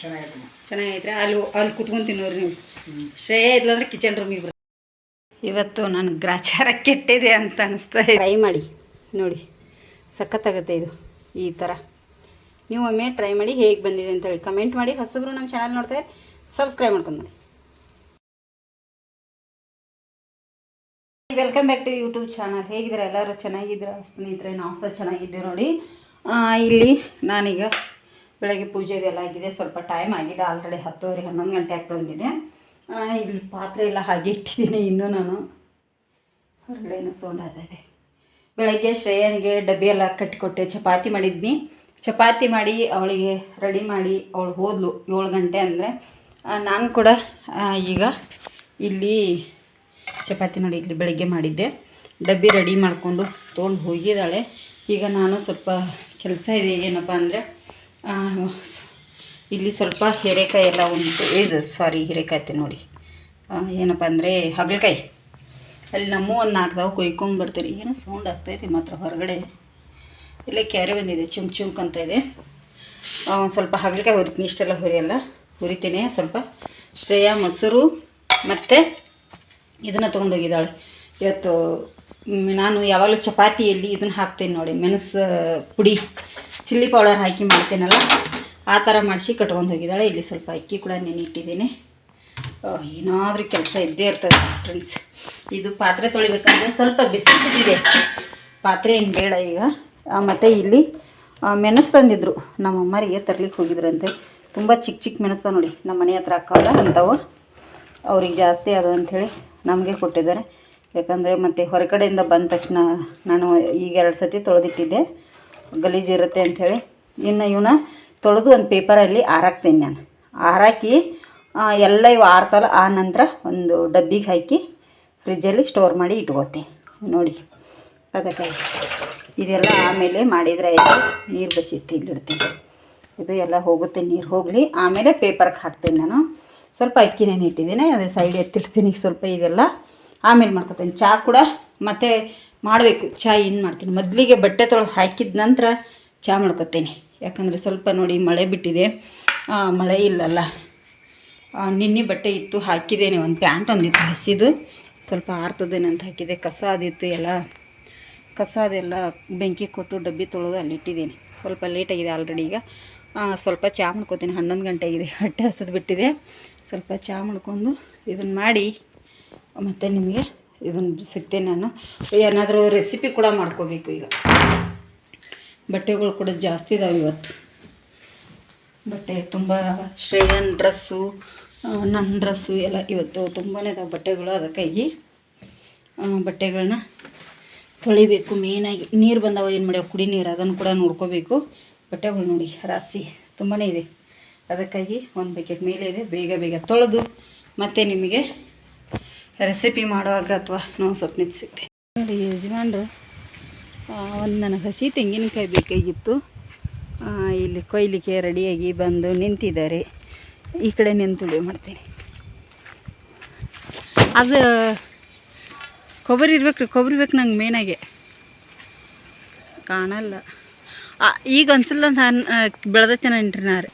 ಚೆನ್ನಾಗೈತೆ ಚೆನ್ನಾಗೈತ್ರಿ. ಅಲ್ಲಿ ಅಲ್ಲಿ ಕುತ್ಕೊಂಡು ತಿನ್ನೋರಿ ನೀವು. ಶ್ರೇಯ ಇದ್ಲಂದ್ರೆ ಕಿಚನ್ ರೂಮಿಗೆ ಬರ್ತೀವಿ ಇವತ್ತು ನಾನು ಗ್ರಾಚಾರ ಕೆಟ್ಟಿದೆ ಅಂತ ಅನಿಸ್ತಾ ಟ್ರೈ ಮಾಡಿ. ನೋಡಿ. ಸಖತ್ತಾಗುತ್ತೆ ಇದು. ಈ ಥರ ನೀವು ಒಮ್ಮೆ ಟ್ರೈ ಮಾಡಿ ಹೇಗೆ ಬಂದಿದೆ ಅಂತ ಹೇಳಿ ಕಮೆಂಟ್ ಮಾಡಿ. ಹೊಸಬ್ರು ನಮ್ಮ ಚಾನಲ್ ನೋಡ್ತಾರೆ ಸಬ್ಸ್ಕ್ರೈಬ್ ಮಾಡ್ಕೊಂಡು ನೋಡಿ welcome back to YouTube channel ಹೇಗಿದ್ದಾರೆ? ಎಲ್ಲರೂ ಚೆನ್ನಾಗಿದ್ದೀರಾ? ಸ್ನೇಹಿತರೆ ನಾವು ಸಹ ಚೆನ್ನಾಗಿದ್ದೀವಿ ನೋಡಿ. ಇಲ್ಲಿ ನಾನೀಗ ಬೆಳಗ್ಗೆ ಪೂಜೆ ಇದೆಲ್ಲ ಆಗಿದೆ. ಸ್ವಲ್ಪ ಟೈಮ್ ಆಗಿದೆ. ಆಲ್ರೆಡಿ ಹತ್ತುವರೆ, ಹನ್ನೊಂದು ಗಂಟೆ ಆಗ್ತಾ ಬಂದಿದೆ. ಇಲ್ಲಿ ಪಾತ್ರೆ ಎಲ್ಲ ಹಾಗೆ ಇಟ್ಟಿದ್ದೀನಿ ಇನ್ನೂ ನಾನು. ಹೊರಗಡೆನೂ ಸೌಂಡ್ ಆಗ್ತಾಯಿದೆ ಬೆಳಗ್ಗೆ ಶ್ರೇಯನಿಗೆ ಡಬ್ಬಿ ಎಲ್ಲ ಕಟ್ಟಿಕೊಟ್ಟೆ. ಚಪಾತಿ ಮಾಡಿದ್ನಿ. ಚಪಾತಿ ಮಾಡಿ ಅವಳಿಗೆ ರೆಡಿ ಮಾಡಿ ಅವಳು ಹೋದ್ಲು ಏಳು ಗಂಟೆ ಅಂದರೆ. ನಾನು ಕೂಡ ಈಗ ಇಲ್ಲಿ ಚಪಾತಿ ನೋಡಿ ಇಲ್ಲಿ ಬೆಳಗ್ಗೆ ಮಾಡಿದ್ದೆ. ಡಬ್ಬಿ ರೆಡಿ ಮಾಡಿಕೊಂಡು ತೊಗೊಂಡು ಹೋಗಿದ್ದಾಳೆ. ಈಗ ನಾನು ಸ್ವಲ್ಪ ಕೆಲಸ ಇದೆ ಏನಪ್ಪ ಅಂದರೆ ಇಲ್ಲಿ ಸ್ವಲ್ಪ ಹೀರೆಕಾಯಿ ಎಲ್ಲ ಉಂಟು. ಇದು ಸಾರಿ ಹೀರೆಕಾಯಿ ನೋಡಿ. ಏನಪ್ಪ ಅಂದರೆ ಹಗಲಕಾಯಿ. ಅಲ್ಲಿ ನಮ್ಮ ಒಂದು ನಾಲ್ಕು ಕೊಯ್ಕೊಂಡು ಬರ್ತೀರಿ. ಏನು ಸೌಂಡ್ ಆಗ್ತೈತಿ ಮಾತ್ರ ಹೊರಗಡೆ. ಇಲ್ಲೇ ಕ್ಯಾರೆ ಬಂದಿದೆ, ಚುಮ್ ಚುಮ್ಕ್ ಅಂತ ಇದೆ. ಒಂದು ಸ್ವಲ್ಪ ಹಗಲಕಾಯಿ ಹುರಿತೀನಿ, ಇಷ್ಟೆಲ್ಲ ಹುರಿಯಲ್ಲ. ಹುರಿತೀನಿ, ಸ್ವಲ್ಪ ಶ್ರೇಯಾ, ಮೊಸರು ಮತ್ತು ಇದನ್ನು ತೊಗೊಂಡೋಗಿದ್ದಾಳೆ. ಇವತ್ತು ನಾನು ಯಾವಾಗಲೂ ಚಪಾತಿಯಲ್ಲಿ ಇದನ್ನು ಹಾಕ್ತೀನಿ ನೋಡಿ. ಮೆಣಸು, ಪುಡಿ, ಚಿಲ್ಲಿ ಪೌಡರ್ ಹಾಕಿ ಮಾಡ್ತೇನಲ್ಲ, ಆ ಥರ ಮಾಡಿಸಿ ಕಟ್ಕೊಂಡು ಹೋಗಿದ್ದಾಳೆ. ಇಲ್ಲಿ ಸ್ವಲ್ಪ ಅಕ್ಕಿ ಕೂಡ ನೆನಿಟ್ಟಿದ್ದೀನಿ ಏನಾದರೂ ಕೆಲಸ ಇದ್ದೇ ಇರ್ತದೆ ಫ್ರೆಂಡ್ಸ್ ಇದು ಪಾತ್ರೆ ತೊಳಿಬೇಕಂದ್ರೆ ಸ್ವಲ್ಪ ಬಿಸಿ ಪಾತ್ರೆ ಏನು ಬೇಡ ಈಗ. ಮತ್ತು ಇಲ್ಲಿ ಮೆಣಸು ತಂದಿದ್ರು. ನಮ್ಮ ಅಮ್ಮರಿಗೆ ತರ್ಲಿಕ್ಕೆ ಹೋಗಿದ್ರಂತೆ. ತುಂಬ ಚಿಕ್ಕ ಚಿಕ್ಕ ಮೆಣಸು ನೋಡಿ. ನಮ್ಮ ಮನೆ ಹತ್ರ ಹಾಕೋಲ್ಲ ಅಂಥವು ಅವ್ರಿಗೆ ಜಾಸ್ತಿ ಅದು ಅಂಥೇಳಿ ನಮಗೆ ಕೊಟ್ಟಿದ್ದಾರೆ. ಯಾಕಂದರೆ ಮತ್ತು ಹೊರಗಡೆಯಿಂದ ಬಂದ ತಕ್ಷಣ ನಾನು ಈಗ ಎರಡು ಸತಿ ತೊಳೆದಿಟ್ಟಿದ್ದೆ. ಗಲೀಜು ಇರುತ್ತೆ ಅಂಥೇಳಿ ಇನ್ನು ಇವನ್ನ ತೊಳೆದು ಒಂದು ಪೇಪರಲ್ಲಿ ಆರಾಕ್ತೀನಿ ನಾನು. ಆರಾಕಿ ಎಲ್ಲ ಇವು ಆರ್ತಲ್ಲ ಆ ನಂತರ ಒಂದು ಡಬ್ಬಿಗೆ ಹಾಕಿ ಫ್ರಿಜ್ಜಲ್ಲಿ ಸ್ಟೋರ್ ಮಾಡಿ ಇಟ್ಕೋತೀನಿ. ನೋಡಿ, ಅದಕ್ಕೆ ಇದೆಲ್ಲ ಆಮೇಲೆ ಮಾಡಿದರೆ ಆಯಿತು. ನೀರು ಬಸಿಟ್ಟು ಇಲ್ಲಿಡ್ತೀನಿ ಇದು ಎಲ್ಲ ಹೋಗುತ್ತೆ, ನೀರು ಹೋಗಲಿ. ಆಮೇಲೆ ಪೇಪರ್ಗೆ ಹಾಕ್ತೀನಿ ನಾನು. ಸ್ವಲ್ಪ ಅಕ್ಕಿ ನೆನಿಟ್ಟಿದ್ದೀನಿ ಅದೇ ಸೈಡ್ ಎತ್ತಿಡ್ತೀನಿ. ಸ್ವಲ್ಪ ಇದೆಲ್ಲ ಆಮೇಲೆ ಮಾಡ್ಕೊತೀನಿ. ಚಹಾ ಕೂಡ ಮತ್ತೆ ಮಾಡಬೇಕು. ಚಹಾ ಏನು ಮಾಡ್ತೀನಿ. ಮೊದಲಿಗೆ ಬಟ್ಟೆ ತೊಳೆದು ಹಾಕಿದ ನಂತರ ಚಹಾ ಮಾಡ್ಕೊತೀನಿ. ಯಾಕಂದರೆ ಸ್ವಲ್ಪ ನೋಡಿ ಮಳೆ ಬಿಟ್ಟಿದೆ. ಮಳೆ ಇಲ್ಲಲ್ಲ. ನಿನ್ನೆ ಬಟ್ಟೆ ಇತ್ತು, ಹಾಕಿದ್ದೇನೆ. ಒಂದು ಪ್ಯಾಂಟ್ ಒಂದಿತ್ತು ಹಸಿದು. ಸ್ವಲ್ಪ ಆರ್ತದೇನೆ ಅಂತ ಹಾಕಿದೆ. ಕಸ ಅದಿತ್ತು ಎಲ್ಲ. ಕಸ ಅದೆಲ್ಲ ಬೆಂಕಿ ಕೊಟ್ಟು ಡಬ್ಬಿ ತೊಳೆದು ಅಲ್ಲಿ ಇಟ್ಟಿದ್ದೀನಿ. ಸ್ವಲ್ಪ ಲೇಟಾಗಿದೆ ಆಲ್ರೆಡಿ ಈಗ. ಸ್ವಲ್ಪ ಚಹಾ ಮಾಡ್ಕೊತೀನಿ. ಹನ್ನೊಂದು ಗಂಟೆ ಆಗಿದೆ ಹೊಟ್ಟೆ ಹಸಿದು ಬಿಟ್ಟಿದೆ. ಸ್ವಲ್ಪ ಚಹಾ ಮಾಡ್ಕೊಂಡು ಇದನ್ನು ಮಾಡಿ ಮತ್ತು ನಿಮಗೆ ಇದನ್ನು ಸಿಗ್ತೇನೆ ನಾನು. ಏನಾದರೂ ರೆಸಿಪಿ ಕೂಡ ಮಾಡ್ಕೋಬೇಕು ಈಗ. ಬಟ್ಟೆಗಳು ಕೂಡ ಜಾಸ್ತಿ ಇದಾವೆ ಇವತ್ತು. ಬಟ್ಟೆ ತುಂಬ ಶ್ರೇಯನ್ ಡ್ರೆಸ್ಸು ನನ್ನ ಡ್ರೆಸ್ಸು ಎಲ್ಲ ಇವತ್ತು ತುಂಬಾ ಇದಾವೆ ಬಟ್ಟೆಗಳು ಅದಕ್ಕಾಗಿ. ಬಟ್ಟೆಗಳನ್ನ ತೊಳಿಬೇಕು. ಮೇಯ್ನಾಗಿ ನೀರು ಬಂದವ ಏನು ಮಾಡ್ಯಾವ? ಕುಡಿ ನೀರು. ಅದನ್ನು ಕೂಡ ನೋಡ್ಕೋಬೇಕು. ಬಟ್ಟೆಗಳು ನೋಡಿ ರಾಸಿ ತುಂಬಾ ಇದೆ. ಅದಕ್ಕಾಗಿ ಒಂದು ಬಕೆಟ್ ಮೇಲೆ ಇದೆ. ಬೇಗ ಬೇಗ ತೊಳೆದು ಮತ್ತು ನಿಮಗೆ ರೆಸಿಪಿ ಮಾಡುವಾಗ ಅಥವಾ ನಾವು ಸ್ವಲ್ಪ ನಿಲ್ಲಿಸುತ್ತೆ ನೋಡಿ ಯಜಮಾನ್ರು ಒಂದು ನನಗೆ ಹಸಿ ತೆಂಗಿನಕಾಯಿ ಬೇಕಾಗಿತ್ತು. ಇಲ್ಲಿ ಕೊಯ್ಲಿಕ್ಕೆ ರೆಡಿಯಾಗಿ ಬಂದು ನಿಂತಿದ್ದಾರೆ. ಈ ಕಡೆ ನಿಂತು ಮಾಡ್ತೀನಿ. ಅದು ಕೊಬ್ಬರಿ ಇರ್ಬೇಕು ರೀ ಕೊಬ್ಬರಿ ಬೇಕು ನಂಗೆ ಮೇನಾಗೆ ಕಾಣಲ್ಲ. ಈಗ ಒಂದ್ಸಲ ನಾನು ಬೆಳೆದತ್ತೆ ನೆನ್ರಿ ನಾರೆ.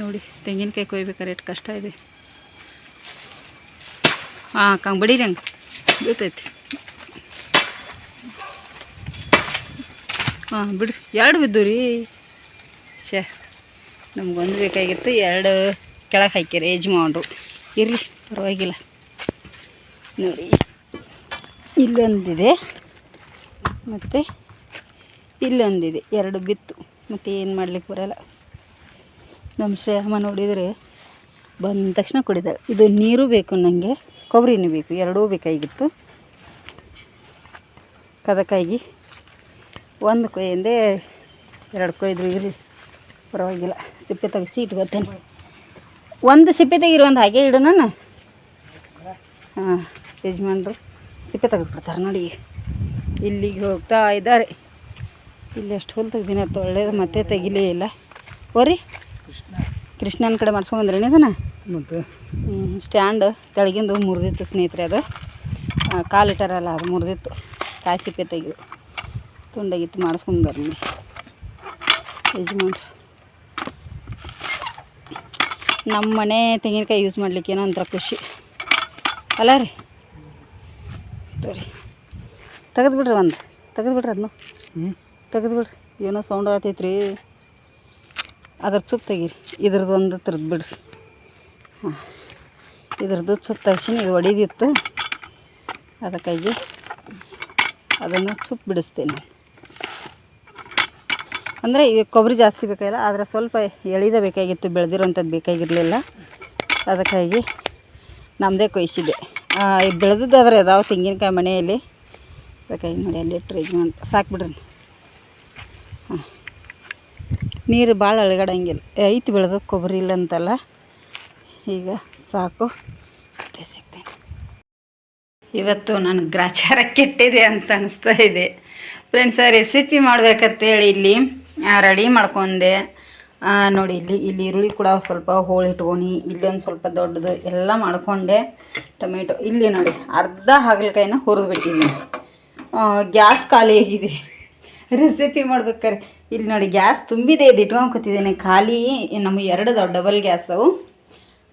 ನೋಡಿ, ತೆಂಗಿನಕಾಯಿ ಕೊಯ್ಬೇಕಾರೆ ಎಷ್ಟು ಕಷ್ಟ ಇದೆ. ಹಾಂ ಬಡೀರಿ ಹಂಗೆ. ಬೀಳ್ತೈತಿ. ಹಾಂ, ಬಿಡ್ರಿ. ಎರಡು ಬಿದ್ದು ರೀ ಶೇ ನಮ್ಗೊಂದು ಬೇಕಾಗಿತ್ತು, ಎರಡು ಕೆಳಗೆ ಹಾಕ್ಯಾರ ಯಜಮಾನ್ರು. ಇರಲಿ, ಪರವಾಗಿಲ್ಲ. ನೋಡಿ, ಇಲ್ಲೊಂದಿದೆ. ಮತ್ತು ಇಲ್ಲೊಂದಿದೆ. ಎರಡು ಬಿತ್ತು. ಮತ್ತು ಏನು ಮಾಡ್ಲಿಕ್ಕೆ ಬರೋಲ್ಲ. ನಮ್ಮ ಶ್ರೇಯಮ್ಮ ನೋಡಿದರೆ ಬಂದ ತಕ್ಷಣ ಕುಡಿದಾಳೆ ಇದು ನೀರು ಬೇಕು ನನಗೆ ಕೊಬ್ಬರಿನೂ ಬೇಕು ಎರಡೂ ಬೇಕಾಗಿತ್ತು ಕದಕಾಯಿಗೆ ಒಂದು ಕೊಯ್ಯಿಂದೆ ಎರಡು ಕೊಯ್ದ್ರು ಇರಲಿ ಪರವಾಗಿಲ್ಲ. ಸಿಪ್ಪೆ ತೆಗೆಸಿಟ್ ಗೊತ್ತೇನೆ ಒಂದು ಸಿಪ್ಪೆ ತೆಗೀರಿ ಒಂದು ಹಾಗೆ ಇಡು ನಾನು ಹಾಂ ಯಜಮಾನ್ರು ಸಿಪ್ಪೆ ತೆಗೆದುಬಿಡ್ತಾರೆ ನೋಡಿ ಇಲ್ಲಿಗೆ ಹೋಗ್ತಾ ಇದ್ದಾರೆ. ಇಲ್ಲಿ ಎಷ್ಟು ಹೊಲ್ ತೆಗ್ದಿನ ಒಳ್ಳೇದು ಮತ್ತೆ ತೆಗಿಲೇ ಇಲ್ಲ. ಓರಿ ಕೃಷ್ಣನ ಕಡೆ ಮಾಡ್ಸ್ಕೊಂಬಂದ್ರೇನಿದನ ಮತ್ತು? ಸ್ಟ್ಯಾಂಡ್ ತೆಳಗಿಂದು ಮುರಿದಿತ್ತು ಸ್ನೇಹಿತರೆ ಅದು. ಆ, ಕಾಲು ಇಟ್ಟಾರಲ್ಲ ಅದು ಮುರಿದಿತ್ತು. ಕಾಯಿ ಸಿಪ್ಪೆ ತೆಗೆದು ತುಂಡಾಗಿತ್ತು ಮಾಡಿಸ್ಕೊಂಡು ಬರ್ಲಿ. ಯಜಮಾನ್ರಿ. ನಮ್ಮ ಮನೆ ತೆಂಗಿನಕಾಯಿ ಯೂಸ್ ಮಾಡ್ಲಿಕ್ಕೆ ಏನೋ ಒಂಥರ ಖುಷಿ. ಅಲ್ಲ ರೀ? ಸರಿ ತೆಗೆದು ಬಿಡ್ರಿ ಒಂದು. ತೆಗೆದು ಬಿಡ್ರಿ ಅದನ್ನು ತೆಗೆದು ಬಿಡ್ರಿ ಏನೋ ಸೌಂಡ್ ಆಗ್ತೈತ್ರಿ ಅದ್ರ ಚುಪ್ ತೆಗೀರಿ. ಇದ್ರದ್ದು ಒಂದು ತೆರೆದು ಬಿಡ್ರಿ ಹಾಂ. ಇದ್ರದ್ದು ಸುತ್ತ ತಕ್ಷಣ ಇದು ಒಡಿದಿತ್ತು. ಅದಕ್ಕಾಗಿ ಅದನ್ನು ಚುಪ್ ಬಿಡಿಸ್ತೇನೆ. ಅಂದರೆ ಈಗ ಕೊಬ್ಬರಿ ಜಾಸ್ತಿ ಬೇಕಾಗಿಲ್ಲ, ಆದರೆ ಸ್ವಲ್ಪ ಎಳಿದ ಬೇಕಾಗಿತ್ತು, ಬೆಳೆದಿರುವಂಥದ್ದು ಬೇಕಾಗಿರಲಿಲ್ಲ. ಅದಕ್ಕಾಗಿ ನಮ್ಮದೇ ಕೊಯ್ಸಿದೆ ಬೆಳೆದದ್ದು ಆದರೆ ಅದಾವ ತೆಂಗಿನಕಾಯಿ ಮನೆಯಲ್ಲಿ. ಅದಕ್ಕಾಗಿ ನೋಡಿ ಅಲ್ಲಿ ಇಟ್ಟರೆ ಇದು ಅಂತ. ಸಾಕು ಬಿಡ್ರಿ. ಹಾಂ. ನೀರು ಭಾಳ ಅಳಗಡಂಗಿಲ್ಲ. ಐತಿ ಬೆಳೆದು ಕೊಬ್ಬರಿ ಇಲ್ಲ ಅಂತಲ್ಲ. ಈಗ ಸಾಕು. ಸಿಗ್ತೇನೆ ಇವತ್ತು ನನಗೆ ಗ್ರಾಚಾರ ಕೆಟ್ಟಿದೆ ಅಂತ ಅನಿಸ್ತಾ ಇದೆ. ಫ್ರೆಂಡ್ಸ್ ರೆಸಿಪಿ ಮಾಡ್ಬೇಕಂತೇಳಿ ಇಲ್ಲಿ ರೆಡಿ ಮಾಡ್ಕೊಂಡೆ. ನೋಡಿ, ಇಲ್ಲಿ ಇಲ್ಲಿ ಈರುಳ್ಳಿ ಕೂಡ ಸ್ವಲ್ಪ ಹೋಳು ಇಟ್ಕೊಂಡು ಇಲ್ಲಿ ಒಂದು ಸ್ವಲ್ಪ ದೊಡ್ಡದು ಎಲ್ಲ ಮಾಡ್ಕೊಂಡೆ. ಟೊಮೆಟೊ ಇಲ್ಲಿ ನೋಡಿ, ಅರ್ಧ ಹಾಗಲಕಾಯಿನ ಹುರಿದು ಬಿಟ್ಟಿದ್ದೀನಿ ಗ್ಯಾಸ್ ಖಾಲಿ ಆಗಿದೆ. ರೆಸಿಪಿ ಮಾಡ್ಬೇಕಾರೆ. ಇಲ್ಲಿ ನೋಡಿ, ಗ್ಯಾಸ್ ತುಂಬಿದೆ, ಇದು ಕೂತಿದ್ದೇನೆ. ಖಾಲಿ ನಮ್ಮ ಎರಡು ಡಬಲ್ ಗ್ಯಾಸ್ ಅವು.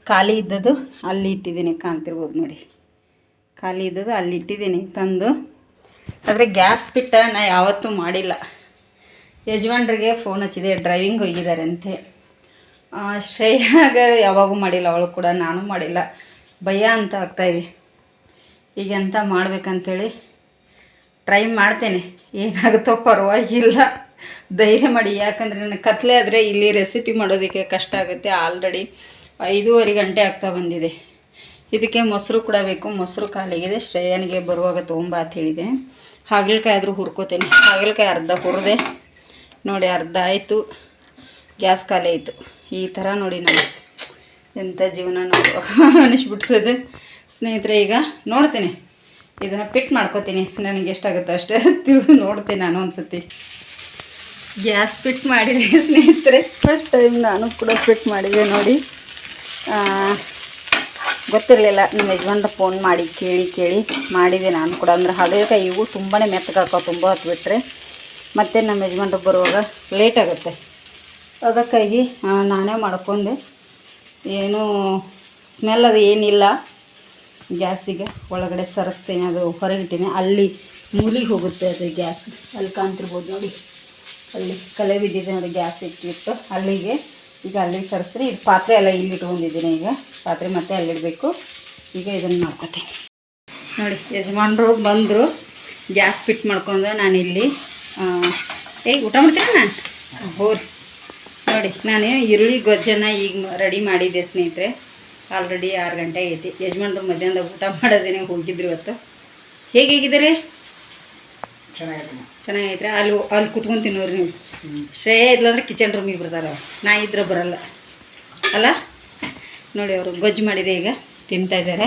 ಖಾಲಿ ಇದ್ದದ್ದು ಅಲ್ಲಿ ಇಟ್ಟಿದ್ದೀನಿ ಕಾಣ್ತಿರ್ಬೋದು ನೋಡಿ. ಖಾಲಿ ಇದ್ದದ್ದು ಅಲ್ಲಿ ಇಟ್ಟಿದ್ದೀನಿ, ತಂದು. ಆದರೆ ಗ್ಯಾಸ್ ಬಿಟ್ಟ ನಾ ಯಾವತ್ತೂ ಮಾಡಿಲ್ಲ. ಯಜಮಾನ್ರಿಗೆ ಫೋನ್ ಹಚ್ಚಿದೆ ಡ್ರೈವಿಂಗ್ ಹೋಗಿದ್ದಾರೆ ಅಂತೆ ಶ್ರೇಯಾಗ ಯಾವಾಗೂ ಮಾಡಿಲ್ಲ, ಅವಳು ಕೂಡ ನಾನು ಮಾಡಿಲ್ಲ. ಭಯ ಅಂತ ಆಗ್ತಾಯಿದೆ ಈಗ ಎಂತ ಮಾಡ್ಬೇಕಂತೇಳಿ ಟ್ರೈ ಮಾಡ್ತೇನೆ. ಏನಾಗುತ್ತೋ ಪರವಾಗಿಲ್ಲ. ಧೈರ್ಯ ಮಾಡಿ, ಯಾಕಂದರೆ ನನಗೆ ಕತ್ಲೆ ಆದರೆ ಇಲ್ಲಿ ರೆಸಿಪಿ ಮಾಡೋದಕ್ಕೆ ಕಷ್ಟ ಆಗುತ್ತೆ. ಆಲ್ರೆಡಿ ಐದೂವರೆ ಗಂಟೆ ಆಗ್ತಾ ಬಂದಿದೆ. ಇದಕ್ಕೆ ಮೊಸರು ಕೂಡ ಬೇಕು. ಮೊಸರು ಖಾಲಿಗಿದೆ ಶ್ರೇಯನಿಗೆ ಬರುವಾಗ ತೊಗೊಂಬ ಅಂತ ಹೇಳಿದೆ. ಹಾಗಲಕಾಯಿ ಆದರೂ ಹುರ್ಕೋತೇನೆ. ಹಾಗಲಕಾಯಿ ಅರ್ಧ ಹುರಿದೆ, ನೋಡಿ ಅರ್ಧ ಆಯಿತು. ಗ್ಯಾಸ್ ಖಾಲಿ ಆಯಿತು. ಈ ಥರ ನೋಡಿ ನಾನು ಎಂಥ ಜೀವನ ನಾವು ಅನಿಸ್ಬಿಡ್ತದೆ. ಸ್ನೇಹಿತರೆ, ಈಗ ನೋಡ್ತೀನಿ. ಇದನ್ನು ಪಿಟ್ ಮಾಡ್ಕೋತೀನಿ. ನನಗೆ ಎಷ್ಟಾಗುತ್ತೋ ಅಷ್ಟೇ. ತಿಳಿದು ನೋಡ್ತೀನಿ ನಾನು ಒಂದ್ಸತಿ. ಗ್ಯಾಸ್ ಫಿಟ್ ಮಾಡಿದೆ ಸ್ನೇಹಿತರೆ. ಫಸ್ಟ್ ಟೈಮ್ ನಾನು ಕೂಡ ಫಿಟ್ ಮಾಡಿದೆ ನೋಡಿ. ಗೊತ್ತಿರಲಿಲ್ಲ, ನಿಮ್ಮ ಯಜಮಾನ್ರ ಫೋನ್ ಮಾಡಿ, ಕೇಳಿ ಕೇಳಿ ಮಾಡಿದೆ ನಾನು ಕೂಡ. ಅಂದ್ರೆ ಹಾಗಲಕಾಯಿ ಇವು ತುಂಬಾ ಮೆತ್ತಗಾಕ ತುಂಬ ಹೊತ್ತು ಮತ್ತು ನಮ್ಮ ಯಜಮಾನ್ರು ಬರುವಾಗ ಲೇಟ್ ಆಗುತ್ತೆ. ಅದಕ್ಕಾಗಿ ನಾನೇ ಮಾಡ್ಕೊಂಡೆ. ಏನೂ ಸ್ಮೆಲ್ ಅದು ಏನಿಲ್ಲ. ಗ್ಯಾಸಿಗೆ ಒಳಗಡೆ ಸರಿಸ್ತೇನೆ, ಅದು ಹೊರಗಿಟ್ಟೀನಿ. ಅಲ್ಲಿ ಮೂಲಿಗೆ ಹೋಗುತ್ತೆ ಅದು ಗ್ಯಾಸ್. ಅಲ್ಲಿ ಕಾಣ್ತಿರ್ಬೋದು ನೋಡಿ. ಅಲ್ಲಿ ಕಲೆ ಬಿದ್ದಿದೆ ನೋಡಿ ಗ್ಯಾಸ್ ಇಟ್ಟಿತ್ತು ಅಲ್ಲಿಗೆ. ಈಗ ಅಲ್ಲಿಗೆ ಸರಿಸ್ತೀನಿ ಇದು ಪಾತ್ರೆ ಎಲ್ಲ ಇಲ್ಲಿ ಇಟ್ಕೊಂಡಿದ್ದೀನಿ ಈಗ. ಪಾತ್ರೆ ಮತ್ತೆ ಅಲ್ಲಿಡಬೇಕು. ಈಗ ಇದನ್ನು ಮಾಡ್ಕೊತೀನಿ. ನೋಡಿ, ಯಜಮಾನರು ಬಂದರು. ಗ್ಯಾಸ್ ಫಿಟ್ ಮಾಡ್ಕೊಂಡು ನಾನಿಲ್ಲಿ ಏಯ್, ಊಟ ಮಾಡ್ತೀನಿ ನಾನು ಹೋರಿ ನೋಡಿ, ನಾನು ಈರುಳ್ಳಿ ಗೊಜ್ಜನ್ನ ಈಗ ರೆಡಿ ಮಾಡಿದ್ದೆ ಸ್ನೇಹಿತರೆ. ಆಲ್ರೆಡಿ ಆರು ಗಂಟೆ ಆಗೈತಿ. ಯಜಮಾನ್ರು ಮಧ್ಯಾಹ್ನದಾಗ ಊಟ ಮಾಡೋದೇನೆ ಹೋಗಿದ್ರು ಇವತ್ತು. ಹೇಗೆ ಹೇಗಿದ್ದಾರೆ? ಚೆನ್ನಾಗೈತ್ರಿ? ಅಲ್ಲಿ ಅಲ್ಲಿ ಕುತ್ಕೊಂಡು ತಿನ್ನೋರಿ ನೀವು. ಶ್ರೇಯ ಇದ್ಲಂದ್ರೆ ಕಿಚನ್ ರೂಮಿಗೆ ಬರ್ತಾರೆ. ನಾ ಇದ್ರೆ ಬರಲ್ಲ. ಅಲ್ಲ? ನೋಡಿ ಅವರು ಗೊಜ್ಜು ಮಾಡಿದೆ ಈಗ. ತಿಂತಾ ಇದ್ದಾರೆ.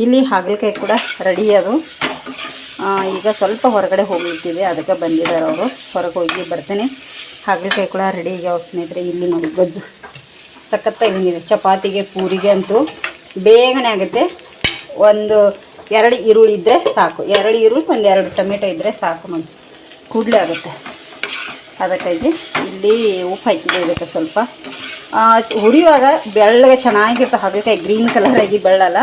ಇಲ್ಲಿ ಹಾಗಲಕಾಯಿ ಕೂಡ ರೆಡಿ ಅದು. ಈಗ ಸ್ವಲ್ಪ ಹೊರಗಡೆ ಹೋಗಿರ್ತೀವಿ ಅದಕ್ಕೆ ಬಂದಿದ್ದಾರೆ ಅವರು. ಹೊರಗೆ ಹೋಗಿ ಬರ್ತೇನೆ. ಹಾಗಲಕಾಯಿ ಕೂಡ ರೆಡಿ ಈಗ ಸ್ನೇಹಿತರೆ ಇಲ್ಲಿ ನೋಡಿ ಗೊಜ್ಜು. ಸಖತ್ತಾಗಿ ಚಪಾತಿಗೆ ಪೂರಿಗೆ ಅಂತೂ ಬೇಗನೆ ಆಗುತ್ತೆ. ಒಂದು ಎರಡು ಈರುಳ್ಳಿ ಇದ್ದರೆ ಸಾಕು. ಎರಡು ಈರುಳ್ಳಿ, ಒಂದು ಎರಡು ಟೊಮೆಟೊ ಇದ್ದರೆ ಸಾಕು ಮಂದಿ ಕೂಡಲೇ ಆಗುತ್ತೆ. ಅದಕ್ಕಾಗಿ ಇಲ್ಲಿ ಉಪ್ಪು ಹಾಕಿದೆ ಇದಕ್ಕೆ ಸ್ವಲ್ಪ. ಹುರಿಯುವಾಗ ಬೆಳ್ಳಗೆ ಚೆನ್ನಾಗಿರ್ತವೆ ಹಾಗಲಕಾಯಿ ಗ್ರೀನ್ ಕಲರ್ ಆಗಿ ಬೆಳ್ಳಲ್ಲ.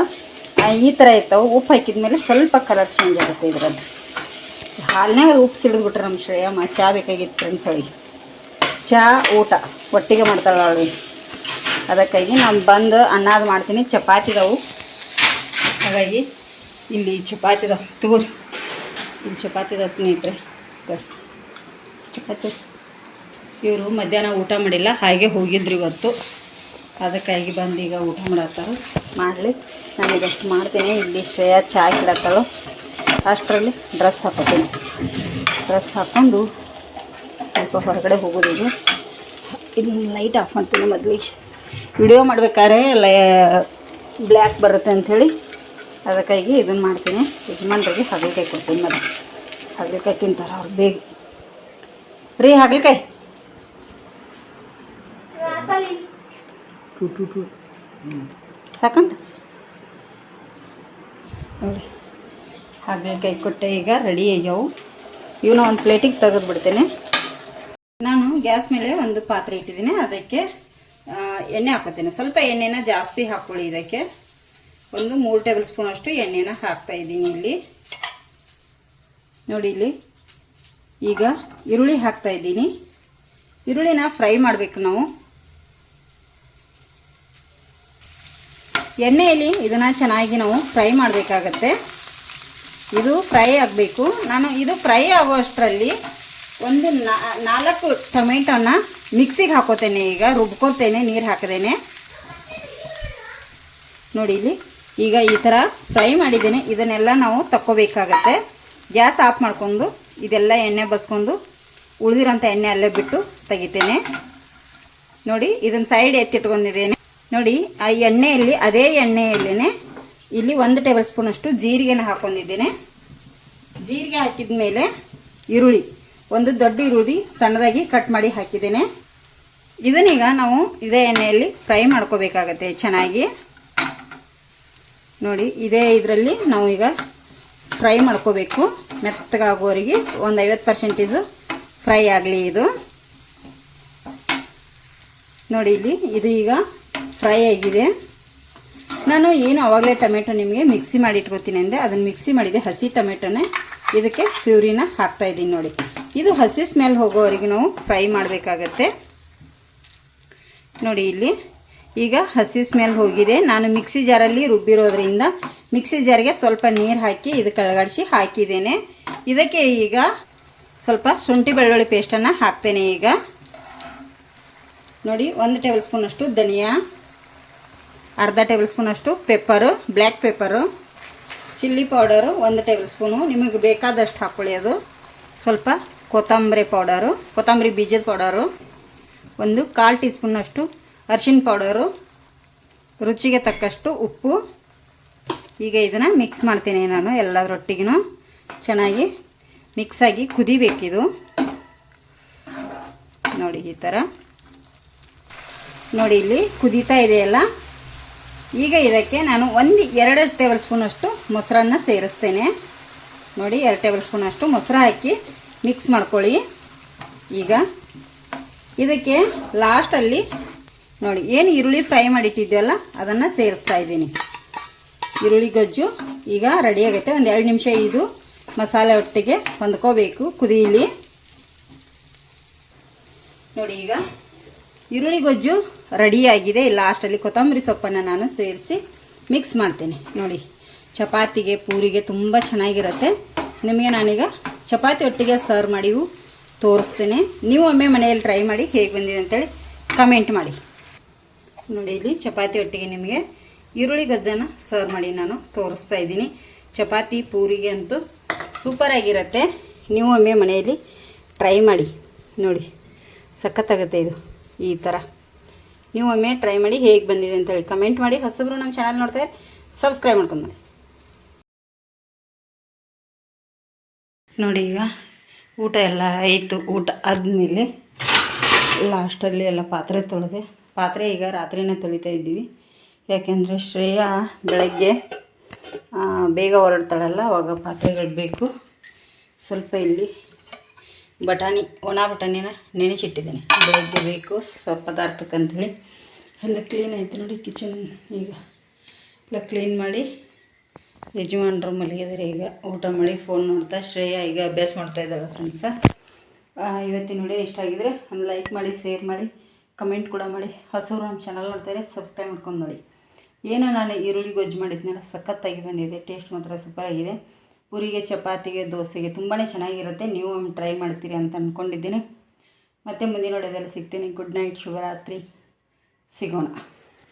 ಈ ಥರ ಇರ್ತಾವೆ. ಉಪ್ಪು ಹಾಕಿದ ಮೇಲೆ ಸ್ವಲ್ಪ ಕಲರ್ ಚೇಂಜ್ ಆಗುತ್ತೆ ಇದರಲ್ಲಿ. ಹಾಲಿನಾಗ ಉಪ್ಪು ಸಿಡಿದ್ಬಿಟ್ರೆ ನಮ್ಮ ಶ್ರೇಯಮ್ಮ ಚಹಾ ಬೇಕಾಗಿತ್ತು ಫ್ರೆಂಡ್ಸ್ ಅವಳಿಗೆ ಚಹಾ ಊಟ. ಒಟ್ಟಿಗೆ ಮಾಡ್ತಾಳೆ ಅವಳಿಗೆ ಅದಕ್ಕಾಗಿ ನಾನು ಬಂದು ಅನ್ನಾದ ಮಾಡ್ತೀನಿ. ಚಪಾತಿದವು. ಹಾಗಾಗಿ ಇಲ್ಲಿ ಚಪಾತಿದವು ತೂರು. ಇಲ್ಲಿ ಚಪಾತಿದ ಸ್ನೇಹಿತರೆ. ಚಪಾತಿ. ಇವರು ಮಧ್ಯಾಹ್ನ ಊಟ ಮಾಡಿಲ್ಲ, ಹಾಗೆ ಹೋಗಿದ್ರು ಇವತ್ತು. ಅದಕ್ಕಾಗಿ ಬಂದು ಈಗ ಊಟ ಮಾಡತ್ತಾರ. ಮಾಡಲಿ. ನಾನೀಗಷ್ಟು ಮಾಡ್ತೀನಿ. ಇಲ್ಲಿ ಶ್ರೇಯಾ ಚಹಾ ಕಿಡತ್ತಳು. ಅಷ್ಟರಲ್ಲಿ ಡ್ರೆಸ್ ಹಾಕೋತೀನಿ. ಡ್ರೆಸ್ ಹಾಕ್ಕೊಂಡು ಸ್ವಲ್ಪ ಹೊರಗಡೆ ಹೋಗೋದು ಈಗ ಇಲ್ಲಿ ಲೈಟ್ ಆಫ್ ಮಾಡ್ತೀನಿ ಮೊದಲಿಗೆ ವಿಡಿಯೋ ಮಾಡ್ಬೇಕಾದ್ರೆ ಲೈ ಬ್ಲ್ಯಾಕ್ ಬರುತ್ತೆ ಅಂಥೇಳಿ. ಅದಕ್ಕಾಗಿ ಇದನ್ನು ಮಾಡ್ತೀನಿ. ಯಜಮಾನ್ರಿಗೆ ಹಾಗಲಕಾಯಿ ಕೊಡ್ತೀನಿ ಮೇಡಮ್. ಹಾಗಲಕಾಯಿ ತಿಂತಾರೆ ಅವ್ರು ಬೇಗ. ರೀ ಹಾಗಲಕಾಯಿ. To to to. ಸಾಕಂಡ ನೋಡಿ. ಹಾಗಲಕಾಯಿ ಕೊಟ್ಟೆ ಈಗ ರೆಡಿ ಆಗ್ಯಾವು. ಇವನ್ನ ಒಂದು ಪ್ಲೇಟಿಗೆ ತೆಗೆದು ಬಿಡ್ತೇನೆ. ನಾನು ಗ್ಯಾಸ್ ಮೇಲೆ ಒಂದು ಪಾತ್ರೆ ಇಟ್ಟಿದ್ದೀನಿ. ಅದಕ್ಕೆ ಎಣ್ಣೆ ಹಾಕೋತೇನೆ. ಸ್ವಲ್ಪ ಎಣ್ಣೆನ ಜಾಸ್ತಿ ಹಾಕ್ಕೊಳ್ಳಿ ಇದಕ್ಕೆ. ಒಂದು ಮೂರು ಟೇಬಲ್ ಸ್ಪೂನ್ ಅಷ್ಟು ಎಣ್ಣೆನ ಹಾಕ್ತಾ ಇದ್ದೀನಿ ಇಲ್ಲಿ. ನೋಡಿ ಇಲ್ಲಿ. ಈಗ ಈರುಳ್ಳಿ ಹಾಕ್ತಾ ಇದ್ದೀನಿ. ಈರುಳ್ಳಿನ ಫ್ರೈ ಮಾಡಬೇಕು ನಾವು. ಎಣ್ಣೆಯಲ್ಲಿ ಇದನ್ನು ಚೆನ್ನಾಗಿ ನಾವು ಫ್ರೈ ಮಾಡಬೇಕಾಗತ್ತೆ. ಇದು ಫ್ರೈ ಆಗಬೇಕು. ನಾನು ಇದು ಫ್ರೈ ಆಗೋಷ್ಟರಲ್ಲಿ ಒಂದು ನಾಲ್ಕು ಟೊಮೆಟೊನ ಮಿಕ್ಸಿಗೆ ಹಾಕೋತೇನೆ ಈಗ, ರುಬ್ಕೊತೇನೆ, ನೀರು ಹಾಕದೇನೆ. ನೋಡಿ ಇಲ್ಲಿ. ಈಗ ಈ ಥರ ಫ್ರೈ ಮಾಡಿದ್ದೀನಿ. ಇದನ್ನೆಲ್ಲ ನಾವು ತಕ್ಕೋಬೇಕಾಗತ್ತೆ. ಗ್ಯಾಸ್ ಆಫ್ ಮಾಡ್ಕೊಂಡು ಇದೆಲ್ಲ ಎಣ್ಣೆ ಬಸ್ಕೊಂಡು ಉಳಿದಿರೋಂಥ ಎಣ್ಣೆ ಅಲ್ಲೇ ಬಿಟ್ಟು ತೆಗಿತೇನೆ. ನೋಡಿ, ಇದನ್ನು ಸೈಡ್ ಎತ್ತಿಟ್ಕೊಂಡಿದ್ದೇನೆ ನೋಡಿ, ಆ ಎಣ್ಣೆಯಲ್ಲಿ, ಅದೇ ಎಣ್ಣೆಯಲ್ಲೇ ಇಲ್ಲಿ ಒಂದು ಟೇಬಲ್ ಸ್ಪೂನಷ್ಟು ಜೀರಿಗೆನ ಹಾಕೊಂಡಿದ್ದೇನೆ. ಜೀರಿಗೆ ಹಾಕಿದ ಮೇಲೆ ಈರುಳ್ಳಿ. ಒಂದು ದೊಡ್ಡ ಈರುಳ್ಳಿ ಸಣ್ಣದಾಗಿ ಕಟ್ ಮಾಡಿ ಹಾಕಿದ್ದೇನೆ. ಇದನ್ನೀಗ ನಾವು ಇದೇ ಎಣ್ಣೆಯಲ್ಲಿ ಫ್ರೈ ಮಾಡ್ಕೋಬೇಕಾಗತ್ತೆ ಚೆನ್ನಾಗಿ. ನೋಡಿ, ಇದೇ ಇದರಲ್ಲಿ ನಾವು ಈಗ ಫ್ರೈ ಮಾಡ್ಕೋಬೇಕು. ಮೆತ್ತಗಾಗೋರಿಗೆ ಒಂದು ಐವತ್ತು ಪರ್ಸೆಂಟೇಜು ಫ್ರೈ ಆಗಲಿ ಇದು. ನೋಡಿ, ಇಲ್ಲಿ ಇದು ಈಗ ಫ್ರೈ ಆಗಿದೆ. ನಾನು ಏನು ಆವಾಗಲೇ ಟೊಮೆಟೊ ನಿಮಗೆ ಮಿಕ್ಸಿ ಮಾಡಿ ಇಟ್ಕೋತೀನಿ ಅಂದೆ, ಅದನ್ನು ಮಿಕ್ಸಿ ಮಾಡಿದೆ, ಹಸಿ ಟೊಮೆಟೊನೇ ಇದಕ್ಕೆ ಪ್ಯೂರಿನ ಹಾಕ್ತಾ ಇದ್ದೀನಿ ನೋಡಿ. ಇದು ಹಸಿ ಸ್ಮೆಲ್ ಹೋಗೋವರೆಗೆ ನಾವು ಫ್ರೈ ಮಾಡಬೇಕಾಗತ್ತೆ. ನೋಡಿ, ಇಲ್ಲಿ ಈಗ ಹಸಿ ಸ್ಮೆಲ್ ಹೋಗಿದೆ. ನಾನು ಮಿಕ್ಸಿ ಜಾರಲ್ಲಿ ರುಬ್ಬಿರೋದ್ರಿಂದ ಮಿಕ್ಸಿ ಜಾರಿಗೆ ಸ್ವಲ್ಪ ನೀರು ಹಾಕಿ ಇದು ಕಳಗಡಿಸಿ ಹಾಕಿದ್ದೇನೆ. ಇದಕ್ಕೆ ಈಗ ಸ್ವಲ್ಪ ಶುಂಠಿ ಬೆಳ್ಳುಳ್ಳಿ ಪೇಸ್ಟನ್ನು ಹಾಕ್ತೇನೆ ಈಗ. ನೋಡಿ, ಒಂದು ಟೇಬಲ್ ಸ್ಪೂನಷ್ಟು ಧನಿಯಾ, ಅರ್ಧ ಟೇಬಲ್ ಸ್ಪೂನಷ್ಟು pepper black pepper chilli powder ಒಂದು ಟೇಬಲ್ ಸ್ಪೂನು ನಿಮಗೆ ಬೇಕಾದಷ್ಟು ಹಾಕ್ಕೊಳ್ಳಿ ಅದು. ಸ್ವಲ್ಪ ಕೊತ್ತಂಬರಿ ಪೌಡರು ಕೊತ್ತಂಬರಿ ಬೀಜದ ಪೌಡರು ಒಂದು ಕಾಲು ಟೀ ಸ್ಪೂನಷ್ಟು ಅರಿಶಿನ ಪೌಡರು, ರುಚಿಗೆ ತಕ್ಕಷ್ಟು ಉಪ್ಪು. ಈಗ ಇದನ್ನು ಮಿಕ್ಸ್ ಮಾಡ್ತೀನಿ ನಾನು ಎಲ್ಲದರೊಟ್ಟಿಗೂ ಚೆನ್ನಾಗಿ ಮಿಕ್ಸಾಗಿ ಕುದಿಬೇಕಿದು. ನೋಡಿ ಈ ಥರ ನೋಡಿ ಇಲ್ಲಿ ಕುದೀತಾ ಇದೆಯಲ್ಲ ಈಗ ಇದಕ್ಕೆ ನಾನು ಒಂದು ಎರಡು ಟೇಬಲ್ ಸ್ಪೂನಷ್ಟು ಮೊಸರನ್ನ ಸೇರಿಸ್ತೇನೆ. ನೋಡಿ ಎರಡು ಟೇಬಲ್ ಸ್ಪೂನಷ್ಟು ಮೊಸರು ಹಾಕಿ ಮಿಕ್ಸ್ ಮಾಡ್ಕೊಳ್ಳಿ. ಈಗ ಇದಕ್ಕೆ ಲಾಸ್ಟಲ್ಲಿ ನೋಡಿ, ಏನು ಈರುಳ್ಳಿ ಫ್ರೈ ಮಾಡಿಟ್ಟಿದ್ದೆಲ್ಲ ಅದನ್ನು ಸೇರಿಸ್ತಾ ಇದ್ದೀನಿ. ಈರುಳ್ಳಿ ಗೊಜ್ಜು, ಈಗ ರೆಡಿ ಆಗುತ್ತೆ ಒಂದು ಎರಡು ನಿಮಿಷ ಇದು ಮಸಾಲೆ ಒಟ್ಟಿಗೆ ಹೊಂದ್ಕೋಬೇಕು ಕುದೀಲಿ. ನೋಡಿ, ಈಗ ಈರುಳ್ಳಿ ಗೊಜ್ಜು ರೆಡಿಯಾಗಿದೆ ಲಾಸ್ಟಲ್ಲಿ ಕೊತ್ತಂಬರಿ ಸೊಪ್ಪನ್ನು ನಾನು ಸೇರಿಸಿ ಮಿಕ್ಸ್ ಮಾಡ್ತೀನಿ. ನೋಡಿ, ಚಪಾತಿಗೆ, ಪೂರಿಗೆ ತುಂಬ ಚೆನ್ನಾಗಿರುತ್ತೆ. ನಿಮಗೆ ನಾನೀಗ ಚಪಾತಿ ಒಟ್ಟಿಗೆ ಸರ್ವ್ ಮಾಡಿ ತೋರಿಸ್ತೇನೆ. ನೀವು ಒಮ್ಮೆ ಮನೆಯಲ್ಲಿ ಟ್ರೈ ಮಾಡಿ ಹೇಗೆ ಬಂದಿದೆ ಅಂತೇಳಿ ಕಮೆಂಟ್ ಮಾಡಿ. ನೋಡಿ ಇಲ್ಲಿ ಚಪಾತಿ ಒಟ್ಟಿಗೆ ನಿಮಗೆ ಈರುಳ್ಳಿ ಗಜ್ಜನ ಸರ್ವ್ ಮಾಡಿ ನಾನು ತೋರಿಸ್ತಾ ಇದ್ದೀನಿ. ಚಪಾತಿ, ಪೂರಿಗೆ ಅಂತೂ ಸೂಪರಾಗಿರುತ್ತೆ ನೀವು ಒಮ್ಮೆ ಮನೆಯಲ್ಲಿ ಟ್ರೈ ಮಾಡಿ. ನೋಡಿ, ಸಖತ್ತಾಗುತ್ತೆ ಇದು ಈ ಥರ ನೀವು ಒಮ್ಮೆ ಟ್ರೈ ಮಾಡಿ ಹೇಗೆ ಬಂದಿದೆ ಅಂತೇಳಿ ಕಮೆಂಟ್ ಮಾಡಿ. ಹೊಸಬ್ರು ನಮ್ಮ ಚಾನಲ್ ನೋಡ್ತಾರೆ ಸಬ್ಸ್ಕ್ರೈಬ್ ಮಾಡ್ಕೊಂಡು ನೋಡಿ ನೋಡಿ ಈಗ ಊಟ ಎಲ್ಲ ಆಯಿತು. ಊಟ ಆದಮೇಲೆ ಲಾಸ್ಟಲ್ಲಿ ಎಲ್ಲ ಪಾತ್ರೆ ತೊಳೆದೆ. ಪಾತ್ರೆ ಈಗ ರಾತ್ರಿನೇ ತೊಳಿತಾ ಇದ್ದೀವಿ. ಯಾಕೆಂದರೆ ಶ್ರೇಯಾ ಬೆಳಗ್ಗೆ ಬೇಗ ಹೊರಡ್ತಾಳಲ್ಲ, ಅವಾಗ ಪಾತ್ರೆಗಳು ಬೇಕು. ಸ್ವಲ್ಪ ಇಲ್ಲಿ ಬಟಾಣಿ, ಒಣ ಬಟಾಣಿನ ನೆನೆಸಿಟ್ಟಿದ್ದೇನೆ. ಬೆಳಗ್ಗೆ ಬೇಕು, ಸ್ವಲ್ಪ ಪದಾರ್ಥಕ್ಕಂಥೇಳಿ ಎಲ್ಲ ಕ್ಲೀನ್ ಆಯಿತು ನೋಡಿ ಕಿಚನ್ ಈಗ ಎಲ್ಲ ಕ್ಲೀನ್ ಮಾಡಿ ಯಜಮಾನರು ಮಲಗಿದ್ದಾರೆ ಈಗ. ಊಟ ಮಾಡಿ ಫೋನ್ ನೋಡ್ತಾ, ಶ್ರೇಯಾ ಈಗ ಅಭ್ಯಾಸ ಮಾಡ್ತಾ ಇದ್ದಾಳೆ ಫ್ರೆಂಡ್ಸ ಇವತ್ತಿನ ವಿಡಿಯೋ ಇಷ್ಟ ಆಗಿದ್ರೆ ಒಂದು ಲೈಕ್ ಮಾಡಿ ಶೇರ್ ಮಾಡಿ. ಕಮೆಂಟ್ ಕೂಡ ಮಾಡಿ. ಹಸೂರು ನಮ್ಮ ಚಾನಲ್ ನೋಡ್ತಾರೆ ಸಬ್ಸ್ಕ್ರೈಬ್ ಮಾಡ್ಕೊಂಡು ನೋಡಿ. ಏನೋ ನಾನು ಈರುಳ್ಳಿ ಗೊಜ್ಜು ಮಾಡಿದ್ನಲ್ಲ, ಸಖತ್ತಾಗಿ ಬಂದಿದೆ ಟೇಸ್ಟ್ ಮಾತ್ರ ಸೂಪರಾಗಿದೆ ಪೂರಿಗೆ, ಚಪಾತಿಗೆ, ದೋಸೆಗೆ ತುಂಬಾ ಚೆನ್ನಾಗಿರುತ್ತೆ. ನೀವು ಟ್ರೈ ಮಾಡ್ತೀರಿ ಅಂತ ಅಂದ್ಕೊಂಡಿದ್ದೀನಿ ಮತ್ತು ಮುಂದಿನ ನೋಡೋದೆಲ್ಲ ಸಿಗ್ತೀನಿ. ಗುಡ್ ನೈಟ್ ಶುಭರಾತ್ರಿ. ಸಿಗೋಣ.